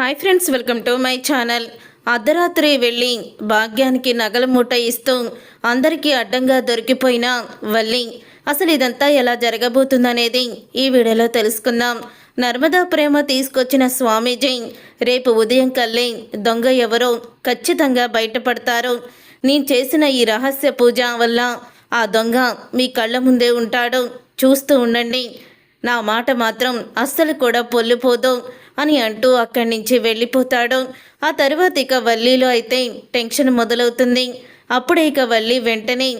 Hi friends welcome to my channel. అర్ధరాత్రి వెళ్ళి భాగ్యానికి నగల మూట ఇస్తూ అందరికీ అడ్డంగా దొరికిపోయిన వల్లి అసలు ఇదంతా ఎలా జరగబోతుందనేది ఈ వీడియోలో తెలుసుకుందాం. నర్మదా ప్రేమ తీసుకొచ్చిన స్వామీజీ రేపు ఉదయం కల్లే దొంగ ఎవరో ఖచ్చితంగా బయటపడతారు. నేను చేసిన ఈ రహస్య పూజ వల్ల ఆ దొంగ మీ కళ్ళ ముందే ఉంటాడు. చూస్తూ ఉండండి. నా మాట మాత్రం అస్సలు కూడా పొల్లిపోదు. అని అంటూ అక్కడి నుంచి వెళ్ళిపోతాడు. ఆ తర్వాత ఇక వల్లీలో అయితే టెన్షన్ మొదలవుతుంది. అప్పుడే ఇక వల్లి వెంటనే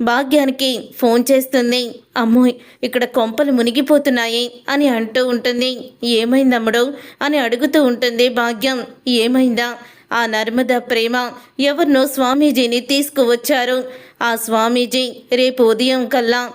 భాగ్యానికి ఫోన్ చేస్తుంది. అమ్మో ఇక్కడ కొంపలు మునిగిపోతున్నాయి అని అంటూ ఉంటుంది. ఏమైందమ్ముడు అని అడుగుతూ ఉంటుంది భాగ్యం. ఏమైందా? ఆ నర్మద ప్రేమ ఎవరినో స్వామీజీని తీసుకువచ్చారు. ఆ స్వామీజీ రేపు ఉదయం కల్లా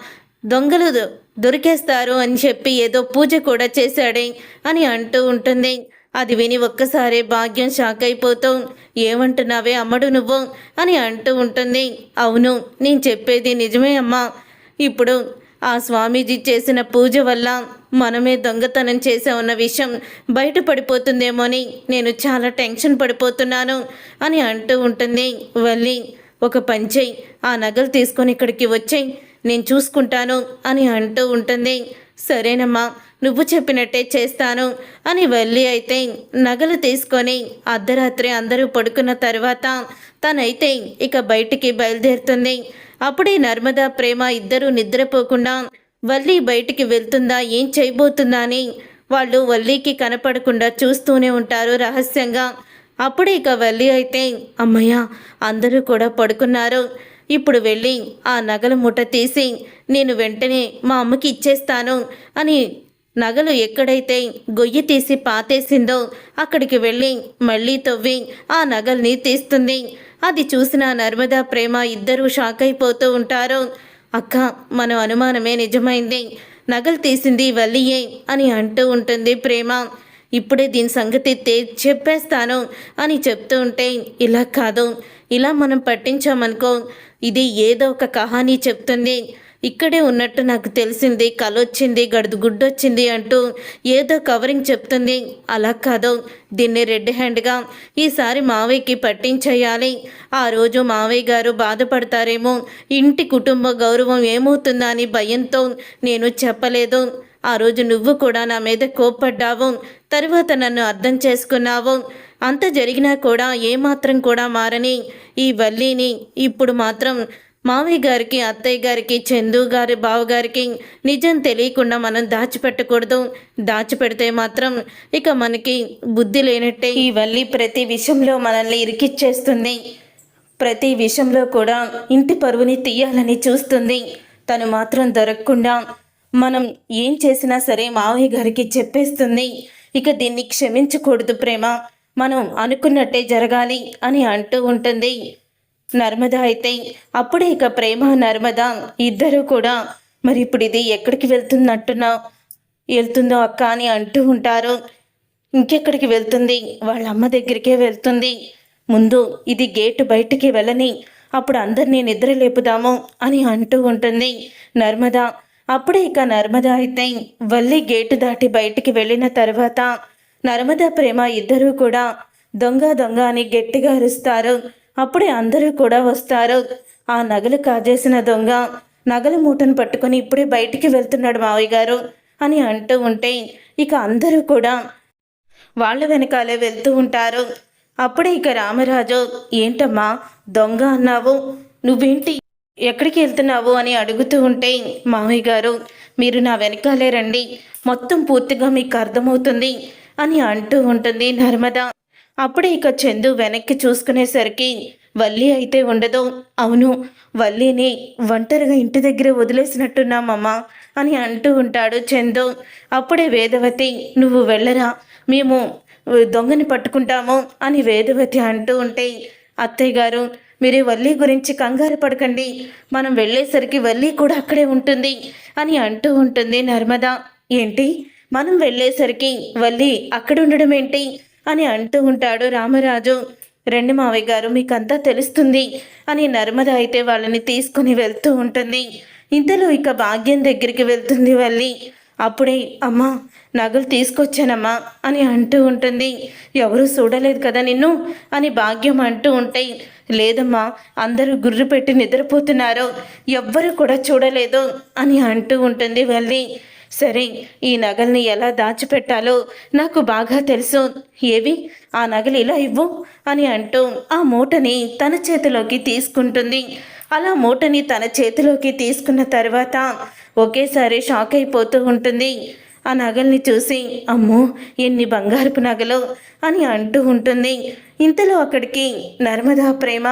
దొంగలు దొరికేస్తారు అని చెప్పి ఏదో పూజ కూడా చేశాడే అని అంటూ ఉంటుంది. అది విని ఒక్కసారే భాగ్యం షాక్ అయిపోతాం ఏమంటున్నావే అమ్మడు నువ్వు? అని అంటూ ఉంటుంది. అవును నేను చెప్పేది నిజమే అమ్మా. ఇప్పుడు ఆ స్వామీజీ చేసిన పూజ వల్ల మనమే దొంగతనం చేసామన్న విషయం బయటపడిపోతుందేమోని నేను చాలా టెన్షన్ పడిపోతున్నాను అని అంటూ ఉంటుంది. వెళ్ళి ఒక పంచై ఆ నగలు తీసుకొని ఇక్కడికి వచ్చేయి. నేను చూసుకుంటాను అని అంటూ ఉంటుంది. సరేనమ్మా నువ్వు చెప్పినట్టే చేస్తాను అని వెళ్ళి అయితే నగలు తీసుకొని అర్ధరాత్రి అందరూ పడుకున్న తర్వాత తనైతే ఇక బయటికి బయలుదేరుతుంది. అప్పుడే నర్మదా ప్రేమ ఇద్దరూ నిద్రపోకుండా వల్లి బయటికి వెళ్తుందా ఏం చేయబోతుందా అని వాళ్ళు వల్లీకి కనపడకుండా చూస్తూనే ఉంటారు రహస్యంగా. అప్పుడే ఇక వల్లి అయితే అమ్మయ్య అందరూ కూడా పడుకున్నారు. ఇప్పుడు వెళ్ళి ఆ నగల ముఠ తీసి నేను వెంటనే మా అమ్మకి ఇచ్చేస్తాను అని నగలు ఎక్కడైతే గొయ్యి తీసి పాతేసిందో అక్కడికి వెళ్ళి మళ్ళీ తవ్వి ఆ నగల్ని తీస్తుంది. అది చూసిన నర్మదా ప్రేమ ఇద్దరూ షాక్ అయిపోతూ ఉంటారు. అక్క మన అనుమానమే నిజమైంది. నగలు తీసింది వల్లియే అని అంటూ ఉంటుంది ప్రేమ. ఇప్పుడే దీని సంగతి తే చెప్పేస్తాను అని చెప్తూ ఉంటే ఇలా కాదు. ఇలా మనం పట్టించామనుకో ఇది ఏదో ఒక కహానీ చెప్తుంది. ఇక్కడే ఉన్నట్టు నాకు తెలిసింది కలొచ్చింది గడుదు గుడ్డొచ్చింది అంటూ ఏదో కవరింగ్ చెప్తుంది. అలా కాదు దీన్ని రెడ్ హ్యాండ్గా ఈసారి మావయ్యకి పట్టించేయాలి. ఆ రోజు మావయ్య గారు బాధపడతారేమో ఇంటి కుటుంబ గౌరవం ఏమవుతుందా అని భయంతో నేను చెప్పలేదు. ఆ రోజు నువ్వు కూడా నా మీద కోప్పడ్డావు. తరువాత నన్ను అర్థం చేసుకున్నావు. అంత జరిగినా కూడా ఏమాత్రం కూడా మారని ఈ వల్లిని. ఇప్పుడు మాత్రం మావయ్య గారికి అత్తయ్య గారికి చందు గారి బావగారికి నిజం తెలియకుండా మనం దాచిపెట్టకూడదు. దాచిపెడితే మాత్రం ఇక మనకి బుద్ధి లేనట్టే ఈ వల్లి ప్రతి విషయంలో మనల్ని ఇరికిచ్చేస్తుంది. ప్రతి విషయంలో కూడా ఇంటి పరువుని తీయాలని చూస్తుంది. తను మాత్రం దొరకకుండా మనం ఏం చేసినా సరే మావయ్య గారికి చెప్పేస్తుంది. ఇక దీన్ని క్షమించకూడదు ప్రేమ. మనం అనుకున్నట్టే జరగాలి అని అంటూ ఉంటుంది. నర్మద అయితే అప్పుడే ఇక ప్రేమ నర్మద ఇద్దరు కూడా మరి ఇప్పుడు ఇది ఎక్కడికి వెళ్తున్నట్టున్నా వెళ్తుందో అక్క అని అంటూ ఉంటారు. ఇంకెక్కడికి వెళ్తుంది? వాళ్ళ అమ్మ దగ్గరికే వెళ్తుంది. ముందు ఇది గేటు బయటికి వెళ్ళని అప్పుడు అందరినీ నిద్ర లేపుదాము అని అంటూ ఉంటుంది నర్మద. అప్పుడే ఇక నర్మద అయితే వల్లి గేటు దాటి బయటికి వెళ్ళిన తర్వాత నర్మద ప్రేమ ఇద్దరూ కూడా దొంగ దొంగ అని గట్టిగా అరుస్తారు. అప్పుడే అందరూ కూడా వస్తారు. ఆ నగలు కాజేసిన దొంగ నగల మూటను పట్టుకొని ఇప్పుడే బయటికి వెళ్తున్నాడు మావయ్య గారు అని అంటూ ఉంటే ఇక అందరూ కూడా వాళ్ళ వెనకాలే వెళ్తూ ఉంటారు. అప్పుడే ఇక రామరాజు ఏంటమ్మా దొంగ అన్నావు? నువ్వేంటి ఎక్కడికి వెళ్తున్నావు? అని అడుగుతూ ఉంటే మావయ్య గారు మీరు నా వెనకాలే రండి. మొత్తం పూర్తిగా మీకు అర్థమవుతుంది. అని అంటూ ఉంటుంది నర్మద. అప్పుడే ఇక చందు వెనక్కి చూసుకునేసరికి వల్లి అయితే ఉండదు. అవును వల్లిని ఒంటరిగా ఇంటి దగ్గర వదిలేసినట్టున్నామమ్మా అని అంటూ ఉంటాడు చందు. అప్పుడే వేదవతి నువ్వు వెళ్ళరా? మేము దొంగని పట్టుకుంటాము అని వేదవతి అంటూ ఉంటే అత్తయ్య గారు మీరు వల్లి గురించి కంగారు పడకండి. మనం వెళ్ళేసరికి వల్లి కూడా అక్కడే ఉంటుంది అని అంటూ ఉంటుంది నర్మద. ఏంటి? మనం వెళ్ళేసరికి వల్లి అక్కడ ఉండడం ఏంటి? అని అంటూ ఉంటాడు రామరాజు. రెండు మావయ్య గారు మీకంతా తెలుస్తుంది అని నర్మద అయితే వాళ్ళని తీసుకుని వెళ్తూ ఉంటుంది. ఇంతలో ఇక భాగ్యం దగ్గరికి వెళ్తుంది వల్లి. అప్పుడే అమ్మా నగలు తీసుకొచ్చానమ్మా అని అంటూ ఉంటుంది. ఎవరూ చూడలేదు కదా నిన్ను? అని భాగ్యం అంటూ ఉంటే లేదమ్మా అందరూ గుర్రు పెట్టి నిద్రపోతున్నారు. ఎవ్వరు కూడా చూడలేదు అని అంటూ ఉంటుంది వెళ్ళి సరే ఈ నగల్ని ఎలా దాచిపెట్టాలో నాకు బాగా తెలుసు. ఏవి? ఆ నగలు ఇలా ఇవ్వు అని అంటూ ఆ మూటని తన చేతిలోకి తీసుకుంటుంది. అలా మూటని తన చేతిలోకి తీసుకున్న తర్వాత ఒకేసారి షాక్ అయిపోతూ ఉంటుంది. ఆ నగల్ని చూసి అమ్మో ఎన్ని బంగారపు నగలు అని అంటూ ఉంటుంది. ఇంతలో అక్కడికి నర్మదా ప్రేమ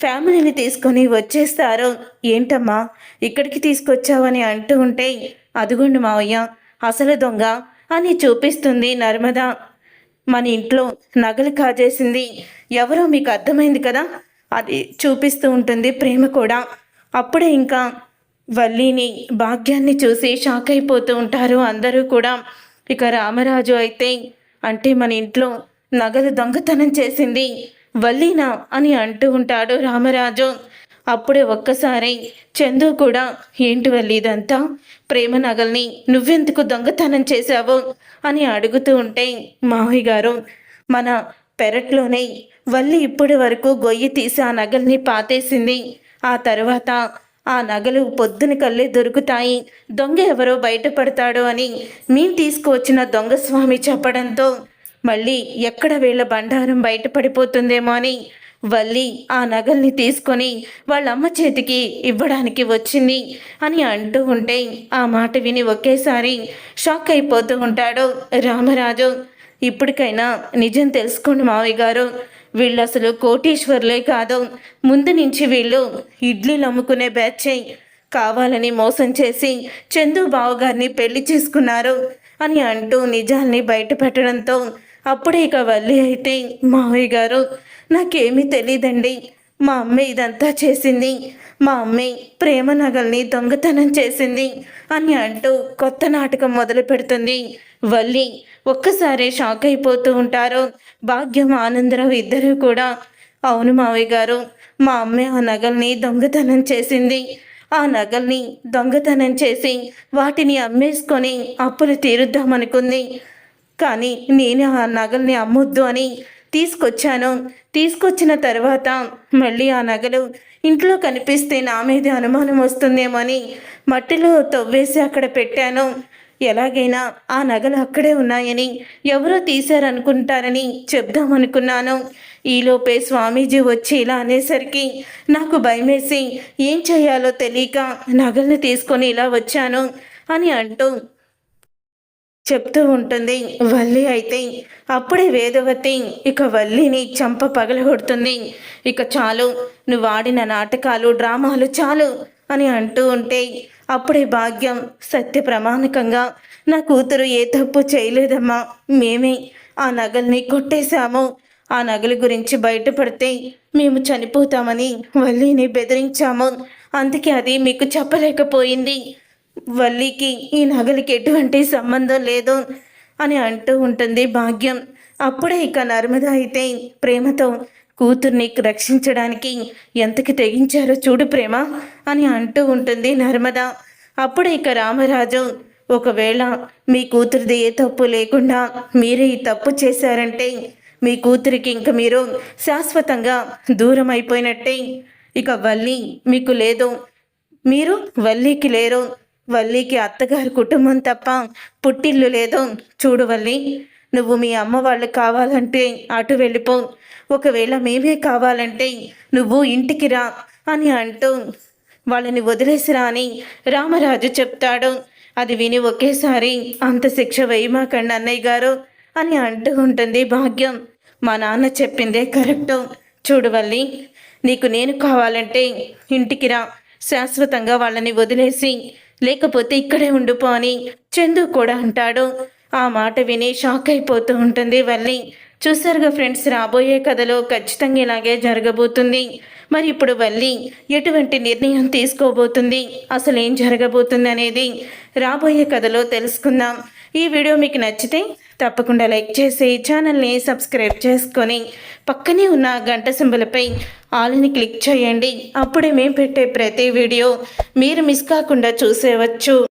ఫ్యామిలీని తీసుకొని వచ్చేస్తారు. ఏంటమ్మా ఇక్కడికి తీసుకొచ్చావని అంటూ ఉంటే అదుగుండు మావయ్య అసలు దొంగ అని చూపిస్తుంది నర్మద. మన ఇంట్లో నగలు కాజేసింది. ఎవరో మీకు అర్థమైంది కదా? అది చూపిస్తూ ఉంటుంది ప్రేమ కూడా. అప్పుడే ఇంకా వల్లిని భాగ్యాన్ని చూసి షాక్ అయిపోతూ ఉంటారు అందరూ కూడా. ఇక రామరాజు అయితే అంటే మన ఇంట్లో నగలు దొంగతనం చేసింది వల్లీనా అని అంటూ ఉంటాడు రామరాజు. అప్పుడే ఒక్కసారి చందు కూడా ఏంటి వల్లి ఇదంతా? ప్రేమ నగల్ని నువ్వెందుకు దొంగతనం చేశావు? అని అడుగుతూ ఉంటే మావయ్య గారు మన పెరట్లోనే వల్లి ఇప్పటి వరకు గొయ్యి తీసి ఆ నగల్ని పాతేసింది. ఆ తర్వాత ఆ నగలు పొద్దున కల్లే దొరుకుతాయి. దొంగ ఎవరో బయటపడతాడు అని మేము తీసుకువచ్చిన దొంగ స్వామి చెప్పడంతో మళ్ళీ ఎక్కడ వీళ్ళ బండారం బయటపడిపోతుందేమో అని వల్లి ఆ నగల్ని తీసుకొని వాళ్ళ అమ్మ చేతికి ఇవ్వడానికి వచ్చింది అని అంటూ ఉంటే ఆ మాట విని ఒకేసారి షాక్ అయిపోతూ ఉంటాడు రామరాజు. ఇప్పటికైనా నిజం తెలుసుకోండి మావయ్య గారు. వీళ్ళు అసలు కోటీశ్వర్లే కాదు. ముందు నుంచి వీళ్ళు ఇడ్లీలు అమ్ముకునే బ్యాచ్. కావాలని మోసం చేసి చందు బావగారిని పెళ్ళి చేసుకున్నారు అని అంటూ నిజాల్ని బయట పెట్టడంతో అప్పుడే ఇక వల్లి అయితే మావయ్య గారు నాకేమీ తెలియదండి మా అమ్మ ఇదంతా చేసింది. మా అమ్మే ప్రేమ నగల్ని దొంగతనం చేసింది అని అంటూ కొత్త నాటకం మొదలు పెడుతుంది. వల్లి ఒక్కసారి షాక్ అయిపోతూ ఉంటారు. భాగ్యం ఆనందరావు ఇద్దరు కూడా. అవును మావయ్య గారు మా అమ్మే ఆ నగల్ని దొంగతనం చేసింది. ఆ నగల్ని దొంగతనం చేసి వాటిని అమ్మేసుకొని అప్పులు తీరుద్దామనుకుంది. కానీ నేను ఆ నగల్ని అమ్మొద్దు అని తీసుకొచ్చాను. తీసుకొచ్చిన తర్వాత మళ్ళీ ఆ నగలు ఇంట్లో కనిపిస్తే నా మీద అనుమానం వస్తుందేమో అని మట్టిలో తవ్వేసి అక్కడ పెట్టాను. ఎలాగైనా ఆ నగలు అక్కడే ఉన్నాయని ఎవరో తీశారనుకుంటారని చెప్దామనుకున్నాను. ఈలోపే స్వామీజీ వచ్చి ఇలా అనేసరికి నాకు భయమేసి ఏం చేయాలో తెలియక నగల్ని తీసుకొని ఇలా వచ్చాను అని అంటూ చెప్తూ ఉంటుంది. వల్లి అయితే అప్పుడే వేదవతి ఇక వల్లిని చంప పగలగొడుతుంది. ఇక చాలు నువ్వు ఆడిన నాటకాలు డ్రామాలు చాలు అని అంటూ ఉంటే అప్పుడే భాగ్యం సత్య ప్రమాణికంగా నా కూతురు ఏ తప్పు చేయలేదమ్మా మేమే ఆ నగల్ని కొట్టేశాము. ఆ నగలు గురించి బయటపడితే మేము చనిపోతామని వల్లిని బెదిరించాము. అందుకే అది మీకు చెప్పలేకపోయింది. వల్లికి ఈ నగలికి ఎటువంటి సంబంధం లేదు అని అంటూ ఉంటుంది భాగ్యం. అప్పుడే ఇక నర్మద అయితే ప్రేమతో కూతుర్ని రక్షించడానికి ఎంతకి తెగించారో చూడు ప్రేమ అని అంటూ ఉంటుంది నర్మద. అప్పుడే ఇక రామరాజు ఒకవేళ మీ కూతురిది ఏ తప్పు లేకుండా మీరే ఈ తప్పు చేశారంటే మీ కూతురికి ఇంక మీరు శాశ్వతంగా దూరం అయిపోయినట్టే. ఇక వల్లి మీకు లేదు. మీరు వల్లికి లేరు. వల్లికి అత్తగారి కుటుంబం తప్ప పుట్టిల్లు లేదో చూడు వల్లి. నువ్వు మీ అమ్మ వాళ్ళు కావాలంటే అటు వెళ్ళిపో. ఒకవేళ మేమే కావాలంటే నువ్వు ఇంటికి రా అని అంటూ వాళ్ళని వదిలేసిరా అని రామరాజు చెప్తాడు. అది విని ఒకేసారి అంత శిక్ష వేయమాకండి అన్నయ్య గారు అని అంటూ ఉంటుంది భాగ్యం. మా నాన్న చెప్పిందే కరెక్టు. చూడవల్లి నీకు నేను కావాలంటే ఇంటికి రా. శాశ్వతంగా వాళ్ళని వదిలేసి లేకపోతే ఇక్కడే ఉండిపో అని చందు కూడా అంటాడు. ఆ మాట విని షాక్ అయిపోతూ ఉంటుంది వల్లి. చూసారుగా ఫ్రెండ్స్ రాబోయే కథలో ఖచ్చితంగా ఇలాగే జరగబోతుంది. మరి ఇప్పుడు వల్లి ఎటువంటి నిర్ణయం తీసుకోబోతుంది? అసలు ఏం జరగబోతుంది అనేది రాబోయే కథలో తెలుసుకుందాం. ఈ వీడియో మీకు నచ్చితే తప్పకుండా లైక్ చేసి ఛానల్ని సబ్స్క్రైబ్ చేసుకొని పక్కనే ఉన్న గంట సింబలపై ఆల్ని క్లిక్ చేయండి. అప్పుడే మేము పెట్టే ప్రతి వీడియో మీరు మిస్ కాకుండా చూసేవచ్చు.